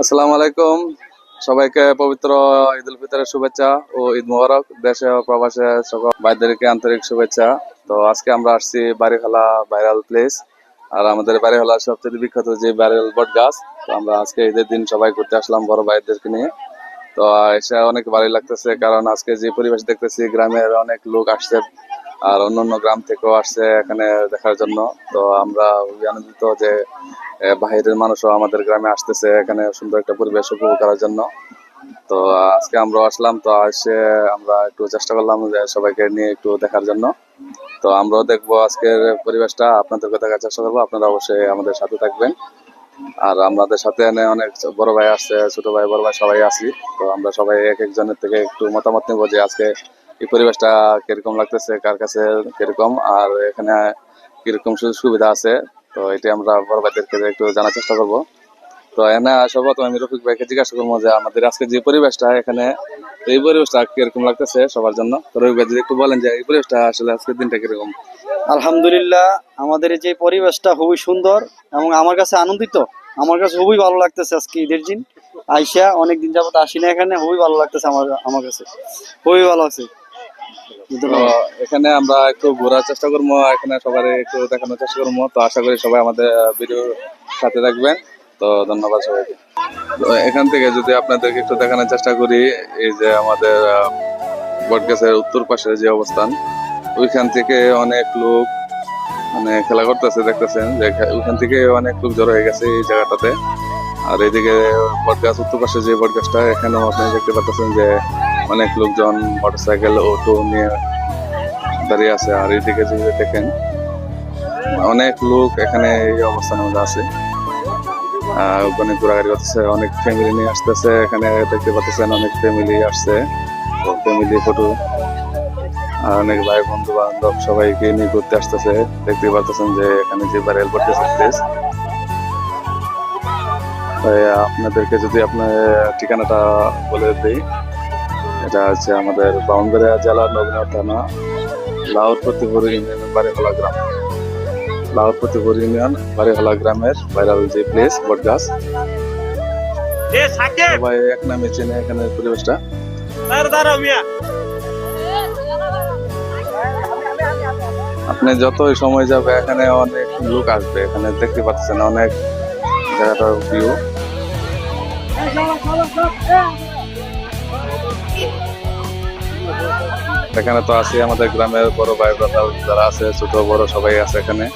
আসসালামু আলাইকুম। সবাইকে পবিত্র ঈদ উল ফিতরের শুভেচ্ছা ও ঈদ মোবারক। দেশে প্রবাসে সকল ভাইদেরকে আন্তরিক শুভেচ্ছা। তো আজকে আমরা আসছি বাড়িখালা ভাইরাল প্লেস। আর আমাদের বাড়িখালার সবচেয়ে বিখ্যাত যে ভাইরাল বট গাছ, তো আমরা আজকে ঈদের দিন সবাই ঘুরতে আসলাম বড় ভাইদেরকে নিয়ে। তো এসে অনেক ভালোই লাগতেছে, কারণ আজকে যে পরিবেশ দেখতেছি, গ্রামের অনেক লোক আসছে। আর অন্য অন্য গ্রাম থেকেও আসছে এখানে দেখার জন্য। তো আমরা আনন্দিত যে বাহিরের মানুষও আমাদের গ্রামে আসতেছে এখানে সুন্দর একটা পরিবেশ উপভোগ করার জন্য। তো আজকে আমরা আসলাম, তো এসে আমরা একটু চেষ্টা করলাম যে সবাইকে নিয়ে একটু দেখার জন্য। তো আমরাও দেখব আজকের পরিবেশটা আপনাদেরকে দেখার চেষ্টা করব, আপনারা অবশ্যই আমাদের সাথে থাকবেন। আর আমাদের সাথে এনে অনেক বড় ভাই আসছে, ছোট ভাই, বড় ভাই, সবাই আছি। তো আমরা সবাই এক একজনের থেকে একটু মতামত নেব যে আজকে এই পরিবেশটা কীরকম লাগতেছে, কার কাছে কীরকম, আর এখানে কীরকম সুযোগ সুবিধা আছে, তো এটি আমরা বড় ভাইদেরকে একটু জানার চেষ্টা করব। তো এনে সর্বপ্রথম আমি রফিক ভাইকে জিজ্ঞাসা করব যে আমাদের আজকে যে পরিবেশটা এখানে এই পরিবেশটা কীরকম লাগতেছে সবার জন্য? তো রফিক ভাই যদি একটু বলেন যে এই পরিবেশটা আসলে আজকের দিনটা কীরকম? আলহামদুলিল্লাহ, আমাদের যে পরিবেশটা খুবই সুন্দর এবং আমার কাছে আনন্দিত। আমার কাছে খুবই ভালো লাগতেছে আজকে ঈদের দিন। আইসা অনেক দিন যাবত আসি না এখানে, খুবই ভালো লাগতেছে আমার আমার কাছে। খুবই ভালো আছে তো এখানে আমরা একটু ঘোরার চেষ্টা করব, এখানে সবার একটু দেখানোর চেষ্টা করব। তো আশা করি সবাই আমাদের ভিডিও সাথে থাকবেন। তো ধন্যবাদ সবাইকে। এখান থেকে যদি আপনাদেরকে একটু দেখানোর চেষ্টা করি, এই যে আমাদের বটগাছের উত্তর পাশে যে অবস্থান, ওইখান থেকে অনেক লোক মানে খেলা করতেছে, দেখতেছেন যে ওইখান থেকে অনেক লোক জড়ো হয়ে গেছে এই জায়গাটাতে। আর এইদিকে বটগাছ, উত্তর পাশে যে বটগাছটা, এখানেও আপনি দেখতে পাচ্ছেন যে অনেক লোকজন মোটরসাইকেল, অটো নিয়ে দাঁড়িয়ে আছে আর এইদিকে যদি দেখেন, অনেক লোক এখানে এই অবস্থানের মধ্যে আছে। ওখানে ঘোরাঘুরি করতেছে, অনেক ফ্যামিলি নিয়ে আসতেছে, এখানে দেখতে পাচ্ছেন অনেক ফ্যামিলি আসছে ফ্যামিলি ফটো অনেক ভাই বন্ধু বান্ধব সবাইকে নিয়ে ঘুরতে আসতেছে, দেখতে পাচ্ছেন যে এখানে যে বারেল পড়তেছে প্লেস আপনাদেরকে যদি আপনার ঠিকানাটা বলে দিই। এটা হচ্ছে আমাদের বাউন্ডারিয়া জেলা নবীন থানা লাউর ফতেপুর ইউনিয়নের বাড়িহলা গ্রাম। লাউর ফতেপুর ইউনিয়ন বাড়িহলা গ্রামের ভাইরাল যে প্লেস বটগাছ। সবাই এক নামে চেনে এখানে পরিবেশটা। আপনি যতই সময় যাবে এখানে অনেক লোক আসবে। এখানে দেখতে পাচ্ছেন অনেক জায়গাটার ভিউ এখানে তো আছে আমাদের গ্রামের বড় ভাই ব্রাদার যারা আছে, ছোট, বড় সবাই আছে এখানে।